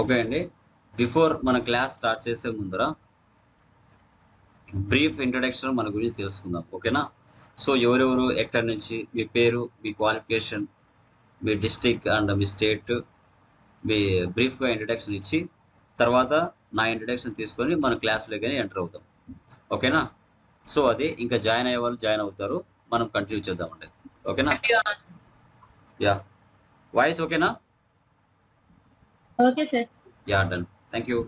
Okay అండి. Before మన class start చేసే ముందర బ్రీఫ్ ఇంట్రడక్షన్ మన గురించి తెలుసుకుందాం. ఓకేనా సో ఎవరెవరు ఎక్కడి నుంచి మీ పేరు మీ క్వాలిఫికేషన్ మీ డిస్టిక్ అండ్ మీ స్టేట్ మీ బ్రీఫ్గా ఇంట్రడక్షన్ ఇచ్చి తర్వాత నా ఇంట్రడక్షన్ తీసుకొని మన క్లాస్లోకి ఎంటర్ అవుతాం. ఓకేనా సో అది ఇంకా జాయిన్ అయ్యే వాళ్ళు జాయిన్ అవుతారు. మనం కంటిన్యూ చేద్దామండి. ఓకేనా యా వాయిస్ ఓకేనా okay sir yeah done thank you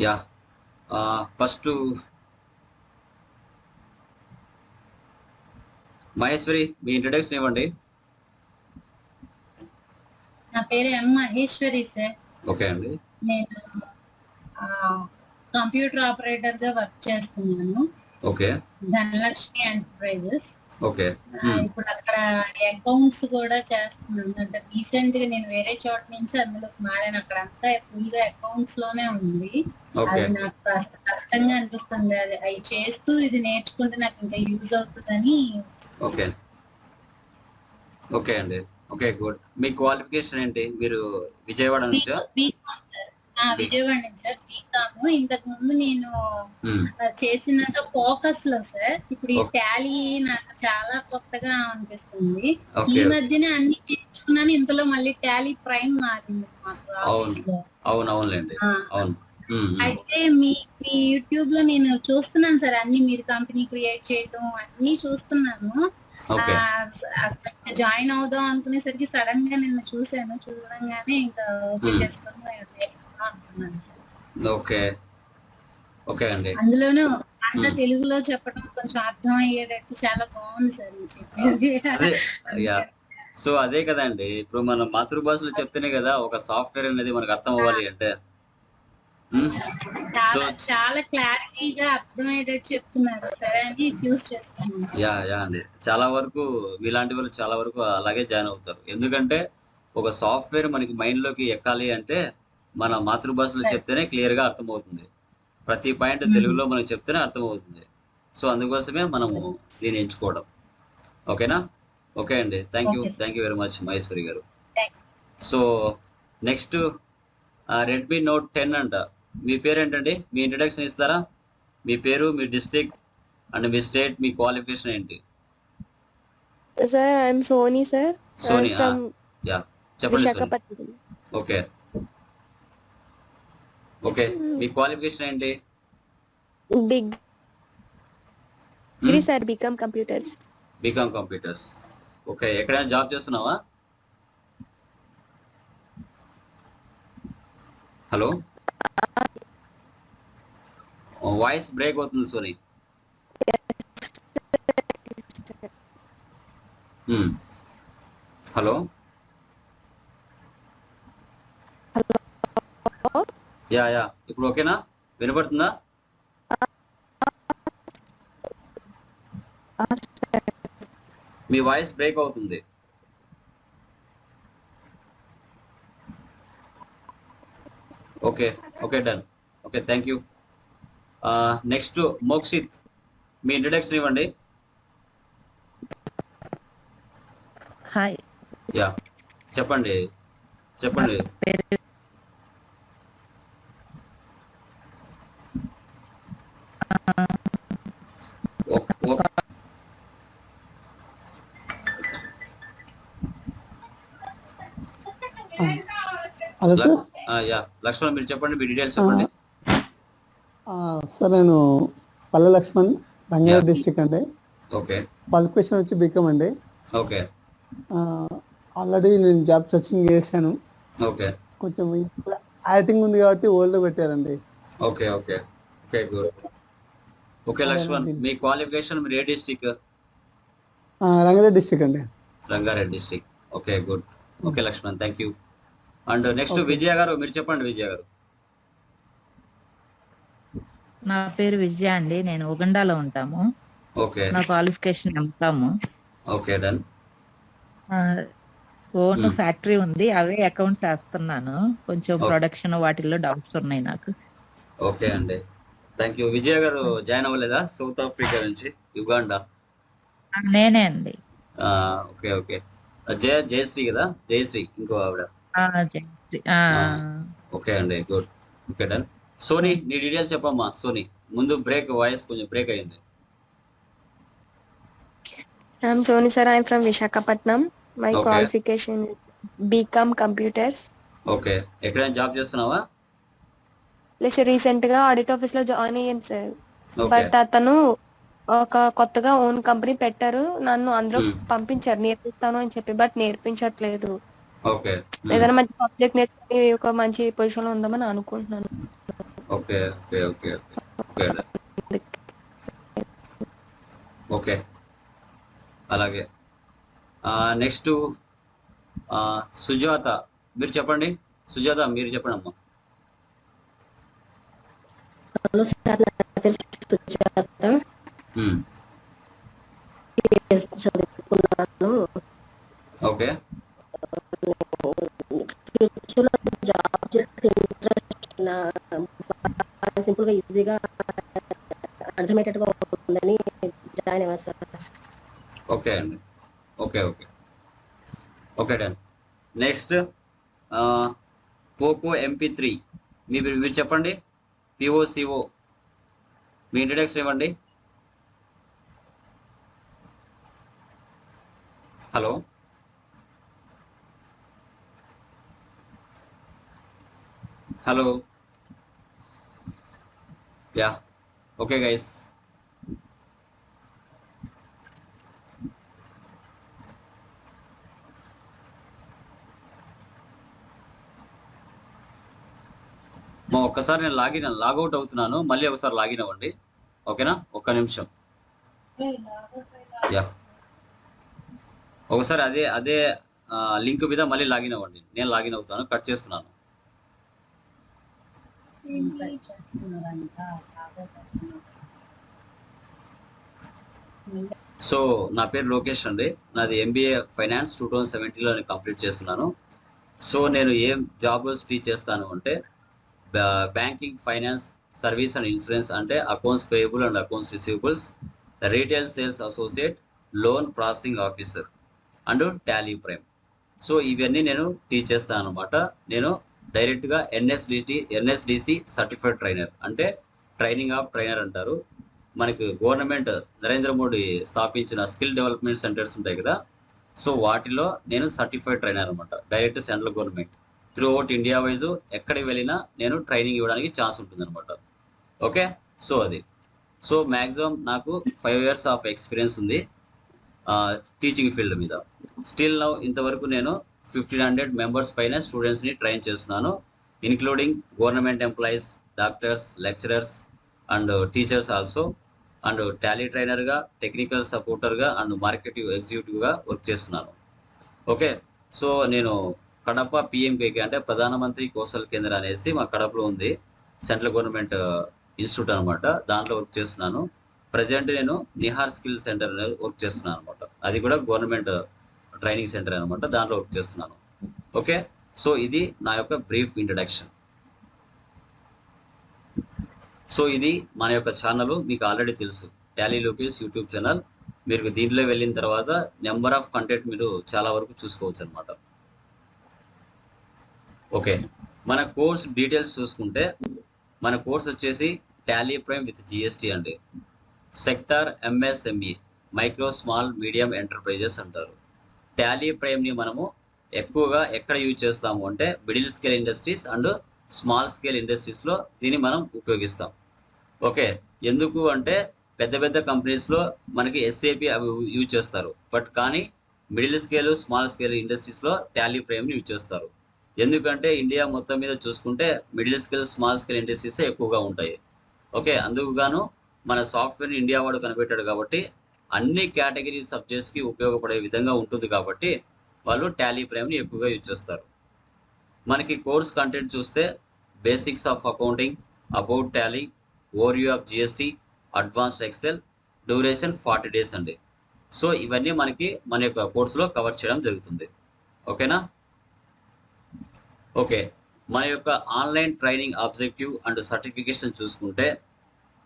yeah first Maheshwari me introduction ఇవ్వండి నా పేరు ఎం మహేశ్వరి సార్. ఓకే అండి. నేను కంప్యూటర్ ఆపరేటర్గా వర్క్ చేస్తున్నాను. ఓకే. ధనలక్ష్మి ఎంటర్ప్రైజెస్. ఓకే. ఇప్పుడు అక్కడ అకౌంట్స్ కూడా చేస్తున్నాను. అంటే రీసెంట్గా నేను వేరే చోట నుంచి అందులోకి మారాను. అక్కడ అంతా ఫుల్గా అకౌంట్స్లోనే ఉంది. అది నాకు కాస్త కష్టంగా అనిపిస్తుంది. అది అవి చేస్తూ ఇది నేర్చుకుంటే నాకు ఇంకా యూజ్ అవుతుందని ఓకే. ఓకే అండి. Okay good. మీ క్వాలిఫికేషన్ ఏంటి? మీరు విజయవాడ నుంచా? విజయవాడ నుంచి? Sir BCom. ఇంతకు ముందు నేను చేసినట్టు ఫోకస్లో సార్. ఇప్పుడు ఈ. టాలీ నాకు చాలా కొత్తగా అనిపిస్తుంది. ఈ మధ్యనే అన్ని నేర్చుకున్నాను. ఇంతలో మళ్ళీ టాలీ ప్రైమ్ మారింది మాకు ఆఫీస్లో అవును. అయితే మీ మీ యూట్యూబ్లో నేను చూస్తున్నాను సార్. అన్ని మీరు కంపెనీ క్రియేట్ చేయడం అన్ని చూస్తున్నాను. జాయిన్ అవుదాం అనుకునేసరికి సడన్గా నిన్న చూసాను చూడంగానే ఇంకా ఓకే. చేసుకొని ఓకే. ఓకే అండి. అందులోనూ అంతా. తెలుగులో చెప్పడం కొంచెం అర్థం అయ్యేటట్టు చాలా బాగుంది సార్ చెప్పేది. సో అదే కదండి. ఇప్పుడు మన మాతృభాషలో చెప్తేనే కదా ఒక సాఫ్ట్వేర్ అనేది మనకు అర్థం అవ్వాలి అంటే? చాలా So- చాలా క్లారిటీగా అర్థమయ్యేటట్టు చెప్తున్నారు. సరే అని చేస్తున్నాను యా యా అండి. చాలా వరకు మీలాంటి వాళ్ళు చాలా వరకు అలాగే జాయిన్ అవుతారు. ఎందుకంటే ఒక సాఫ్ట్వేర్ మనకి మైండ్లోకి ఎక్కాలి అంటే మన మాతృభాషలో. చెప్తేనే క్లియర్గా అర్థమవుతుంది. ప్రతి పాయింట్ Hmm. తెలుగులో మనకి చెప్తేనే అర్థమవుతుంది. సో అందుకోసమే మనము దీన్ని ఎంచుకోవడం. ఓకేనా? ఓకే అండి. Thank you. Thank you very much Maheshwari garu. So next Redmi Note ten అంట. మీ పేరు ఏంటండి మీ ఇంట్రడక్షన్ ఇస్తారా? మీ పేరు మీ డిస్టిక్ అండ్ మీ స్టేట్ మీ క్వాలిఫికేషన్ ఏంటి? Sony, sir. Sony, I'm from yeah చెప్పండి సోని. ఓకే ఓకే మీ క్వాలిఫికేషన్ ఏంటి? Degree, sir, become computers. BCom computers okay ఎక్కడైనా జాబ్ చేస్తున్నావా? హలో వాయిస్ బ్రేక్ అవుతుంది సోని హలో? Yeah yeah. ఇప్పుడు ఓకేనా? వినపడుతుందా? మీ వాయిస్ బ్రేక్ అవుతుంది. Okay okay done. Okay thank you next Mokshith me introduction ఇవ్వండి. హాయ్ యా చెప్పండి. చెప్పండి. హలో సార్ యా లక్ష్మణ్ మీరు చెప్పండి మీ డీటెయిల్స్ చెప్పండి. సార్ నేను పల్లె లక్ష్మణ్ రంగారెడ్డి. డిస్టిక్ అండి. ఓకే క్వాలిఫికేషన్ వచ్చి బీకామ్ అండి. ఓకే ఆల్రెడీ నేను జాబ్ సర్చింగ్ చేశాను. ఓకే కొంచెం ఇప్పుడు యాక్టింగ్ ఉంది కాబట్టి ఓల్డ్ పెట్టారండి. Okay okay okay good okay Laxman మీ క్వాలిఫికేషన్ మీరు ఏ డిస్టిక్ ఆ, రంగారెడ్డి డిస్టిక్ అండి. Rangareddy district okay good okay Laxman thank you and next. Vijaya garu మీరు చెప్పండి విజయ గారు నా పేరు విజయ అండి నేను ఉగండాలో ఉంటాము. ఓకే. నా qualification MCom. Okay done. Own. Factory ఉంది అవే అకౌంట్స్ వేస్తున్నాను. కొంచెం. ప్రొడక్షన్ వాటిల్లో డౌట్స్ ఉన్నాయి నాకు. ఓకే అండి. Thank you. విజయ గారు జాయిన్ అవ్వలేదా? సౌత్ ఆఫ్రికా నుంచి యుగాండా? నేనే అండి. Okay okay. జయ జయశ్రీ కదా? జయశ్రీ ఇంకో ఆవిడ. జయశ్రీ. ఓకే అండి గుడ్. Okay done. సోనీ నీ డీటెయిల్స్ చెప్పమ్మా సోనీ. ముందు బ్రేక్ వాయిస్ కొంచెం బ్రేక్ అయింది sir. I'm from Vishakhapatnam. My Okay. qualification is BCom Computers. Okay ఎక్కడైనా జాబ్ చేస్తున్నావా? ప్లస్ రీసెంట్గా ఆడిట్ ఆఫీస్లో జాయిన్ అయ్యాను సార్ ఓకే బట్ అతను ఒక కొత్తగా ఓన్ కంపెనీ పెట్టారు. నన్ను అందులో Hmm. పంపించారు. నేర్పిస్తాను అని చెప్పి బట్ నేర్పించట్లేదు. ఓకే ఏదైనా మంచి సబ్జెక్ట్ నేర్చుకుని ఒక మంచి పొజిషన్లో ఉందామని అనుకుంటున్నాను. Okay okay okay okay okay అలాగే. నెక్స్ట్ సుజాత. మీరు చెప్పండి. సుజాత మీరు చెప్పండి అమ్మా. హలో సార్ నా పేరు సుజాత. చదువుకున్నాను ఓకే ఫ్యూచర్లో జాబ్ ఇంట్రెస్ట్ సింపుల్గా ఈజీగా అర్థమయ్యేటట్టుగా ఉందని జాయిన్ అయ్యాను సార్. ఓకే అండి. Okay okay. Okay done. Next Poco MP three. మీ మీరు చెప్పండి. పిఓసిఓ మీ ఇంట్రడక్షన్ ఇవ్వండి. Hello. Hello. Yeah okay guys మా ఒక్కసారి నేను లాగిన్ లాగౌట్ అవుతున్నాను. మళ్ళీ ఒకసారి లాగిన్ అవ్వండి. ఓకేనా? ఒక్క నిమిషం. యా ఒకసారి అదే అదే లింక్ మీద మళ్ళీ లాగిన్ అవ్వండి. నేను లాగిన్ అవుతాను కట్ చేస్తున్నాను. సో నా పేరు లోకేష్ అండి. నాది ఎంబీఏ ఫైనాన్స్ టూ థౌజండ్ సెవెంటీన్లో నేను కంప్లీట్ చేస్తున్నాను. సో నేను ఏం జాబ్ రోల్స్ టీచ్ చేస్తాను అంటే banking finance service and insurance అంటే accounts payable and accounts receivables retail sales associate loan processing officer and Tally Prime. So ఇవన్నీ నేను టీచ్ చేస్తాను అనమాట నేను డైరెక్ట్గా ఎన్ఎస్డిటి ఎన్ఎస్డిసి సర్టిఫైడ్ ట్రైనర్. అంటే ట్రైనింగ్ ఆఫ్ ట్రైనర్ అంటారు. మనకి గవర్నమెంట్ నరేంద్ర మోడీ స్థాపించిన స్కిల్ డెవలప్మెంట్ సెంటర్స్ ఉంటాయి కదా. సో వాటిలో నేను సర్టిఫైడ్ ట్రైనర్ అనమాట direct central government. Throughout India wise ఎక్కడికి వెళ్ళినా నేను ట్రైనింగ్ ఇవ్వడానికి ఛాన్స్ ఉంటుంది అనమాట ఓకే? సో అది. సో మ్యాక్సిమం నాకు ఫైవ్ ఇయర్స్ ఆఫ్ ఎక్స్పీరియన్స్ ఉంది. టీచింగ్ ఫీల్డ్ మీద. స్టిల్ నౌ ఇంతవరకు నేను ఫిఫ్టీన్ హండ్రెడ్ మెంబర్స్ పైన స్టూడెంట్స్ని ట్రైన్ చేస్తున్నాను including government employees doctors lecturers and teachers also. And Tally ట్రైనర్గా technical సపోర్టర్గా అండ్ మార్కెటివ్ ఎగ్జిక్యూటివ్గా వర్క్ చేస్తున్నాను. ఓకే సో నేను కడప పిఎంకేకే అంటే ప్రధానమంత్రి కౌశల్ కేంద్ర అనేసి మా కడపలో ఉంది సెంట్రల్ గవర్నమెంట్ ఇన్స్టిట్యూట్ అనమాట దాంట్లో వర్క్ చేస్తున్నాను. ప్రజెంట్ నేను నిహార్ స్కిల్ సెంటర్ అనేది వర్క్ చేస్తున్నాను అనమాట అది కూడా గవర్నమెంట్ ట్రైనింగ్ సెంటర్ అనమాట దాంట్లో వర్క్ చేస్తున్నాను. ఓకే? సో ఇది నా యొక్క బ్రీఫ్ ఇంట్రడక్షన్. సో ఇది మన యొక్క ఛానల్ మీకు ఆల్రెడీ తెలుసు. Tally Lokesh YouTube channel. మీరు దీంట్లో వెళ్ళిన తర్వాత నెంబర్ ఆఫ్ కంటెంట్ మీరు చాలా వరకు చూసుకోవచ్చు అనమాట ఓకే? మన కోర్స్ డీటెయిల్స్ చూసుకుంటే మన కోర్స్ వచ్చేసి టాలీ ప్రైమ్ విత్ జిఎస్టీ అండి. Sector MSME micro small medium enterprises అంటారు. టాలీ ప్రైమ్ని మనము ఎక్కువగా ఎక్కడ యూజ్ చేస్తాము అంటే middle scale industries and small scale ఇండస్ట్రీస్లో దీన్ని మనం ఉపయోగిస్తాం. ఓకే ఎందుకు అంటే పెద్ద పెద్ద కంపెనీస్లో మనకి ఎస్ఏపి అవి యూజ్ చేస్తారు. బట్ కానీ మిడిల్ స్కేల్ స్మాల్ స్కేల్ ఇండస్ట్రీస్లో టాలీ ప్రైమ్ని యూజ్ చేస్తారు. ఎందుకంటే ఇండియా మొత్తం మీద చూసుకుంటే middle scale small scale industries ఎక్కువగా ఉంటాయి. ఓకే అందుకు గాను మన సాఫ్ట్వేర్ ఇండియా వాడు కనిపెట్టాడు కాబట్టి అన్ని కేటగిరీ సబ్జెక్ట్స్కి ఉపయోగపడే విధంగా ఉంటుంది కాబట్టి వాళ్ళు టాలీ ప్రైమ్ని ఎక్కువగా యూజ్ చేస్తారు. మనకి కోర్స్ కంటెంట్ చూస్తే basics of accounting about Tally overview of GST advanced Excel duration forty days అండి. సో ఇవన్నీ మనకి మన యొక్క కోర్సులో కవర్ చేయడం జరుగుతుంది. ఓకేనా? ఓకే. మన యొక్క online training objective and certification చూసుకుంటే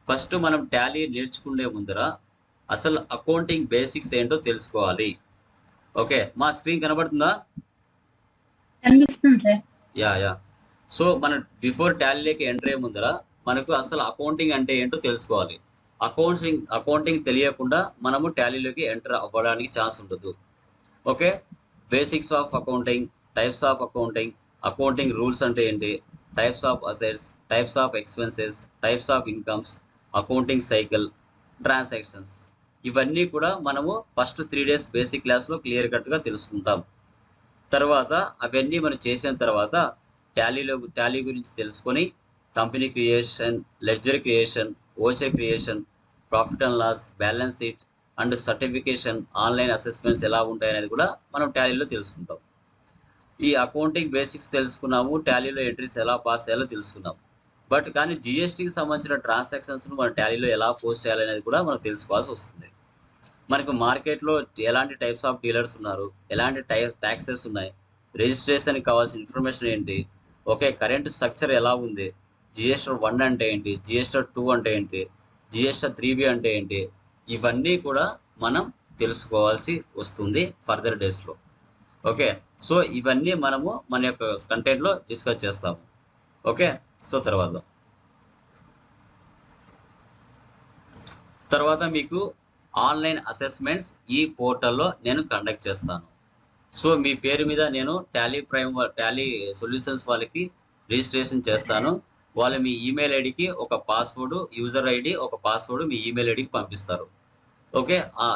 ఫస్ట్ మనం టాలీ నేర్చుకునే ముందర అసలు అకౌంటింగ్ బేసిక్స్ ఏంటో తెలుసుకోవాలి. ఓకే మా స్క్రీన్ కనబడుతుందా? Yeah yeah. సో మన బిఫోర్ టాలీలోకి ఎంటర్ అయ్యే ముందర మనకు అసలు అకౌంటింగ్ అంటే ఏంటో తెలుసుకోవాలి. అకౌంటింగ్ అకౌంటింగ్ తెలియకుండా మనము టాలీలోకి ఎంటర్ అవ్వడానికి ఛాన్స్ ఉండదు. Okay basics of accounting types of accounting accounting rules అంటే ఏంటి? Types of assets types of expenses types of incomes accounting cycle transactions. ఇవన్నీ కూడా మనము ఫస్ట్ త్రీ డేస్ బేసిక్ క్లాస్లో క్లియర్ కట్గా తెలుసుకుంటాం. తర్వాత అవన్నీ మనం చేసిన తర్వాత టాలీలో టాలీ గురించి తెలుసుకొని company creation ledger creation voucher creation profit and loss balance sheet and certification online assessments ఎలా ఉంటాయి అనేది కూడా మనం టాలీలో తెలుసుకుంటాం. ఈ అకౌంటింగ్ బేసిక్స్ తెలుసుకున్నాము టాలీలో ఎంట్రీస్ ఎలా పాస్ చేయాలో తెలుసుకున్నాం. బట్ కానీ జిఎస్టీకి సంబంధించిన ట్రాన్సాక్షన్స్ను మన టాలీలో ఎలా పోస్ట్ చేయాలనేది కూడా మనం తెలుసుకోవాల్సి వస్తుంది. మనకు మార్కెట్లో ఎలాంటి టైప్స్ ఆఫ్ డీలర్స్ ఉన్నారు? ఎలాంటి టైప్ ట్యాక్సెస్ ఉన్నాయి? రిజిస్ట్రేషన్కి కావాల్సిన ఇన్ఫర్మేషన్ ఏంటి? ఓకే కరెంట్ స్ట్రక్చర్ ఎలా ఉంది? జిఎస్టర్ వన్ అంటే ఏంటి? జిఎస్టర్ టూ అంటే ఏంటి? జిఎస్టర్ త్రీ బి అంటే ఏంటి? ఇవన్నీ కూడా మనం తెలుసుకోవాల్సి వస్తుంది ఫర్దర్ డేస్లో ఓకే సో ఇవన్నీ మనము మన యొక్క కంటెంట్లో డిస్కస్ చేస్తాము. ఓకే సో తర్వాత. తర్వాత మీకు ఆన్లైన్ అసెస్మెంట్స్ ఈ పోర్టల్లో నేను కండక్ట్ చేస్తాను. సో మీ పేరు మీద నేను టాలీ ప్రైమ్ టాలీ సొల్యూషన్స్ వాళ్ళకి రిజిస్ట్రేషన్ చేస్తాను. వాళ్ళు మీ ఈమెయిల్ ఐడికి ఒక పాస్వర్డ్ యూజర్ ఐడి ఒక పాస్వర్డ్ మీ ఈమెయిల్ ఐడికి పంపిస్తారు. ఓకే? ఆ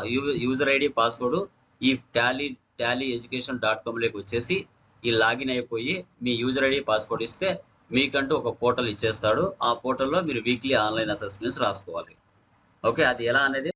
యూజర్ ఐడి పాస్వర్డ్ ఈ టాలీ టాలీ ఎడ్యుకేషన్ డాట్ కామ్లోకి వచ్చేసి ఈ లాగిన్ అయిపోయి మీ యూజర్ ఐడి పాస్వర్డ్ ఇస్తే మీకంటూ ఒక పోర్టల్ ఇచ్చేస్తాడు. ఆ పోర్టల్లో మీరు వీక్లీ ఆన్లైన్ అసెస్మెంట్స్ రాసుకోవాలి. ఓకే? అది ఎలా అనేది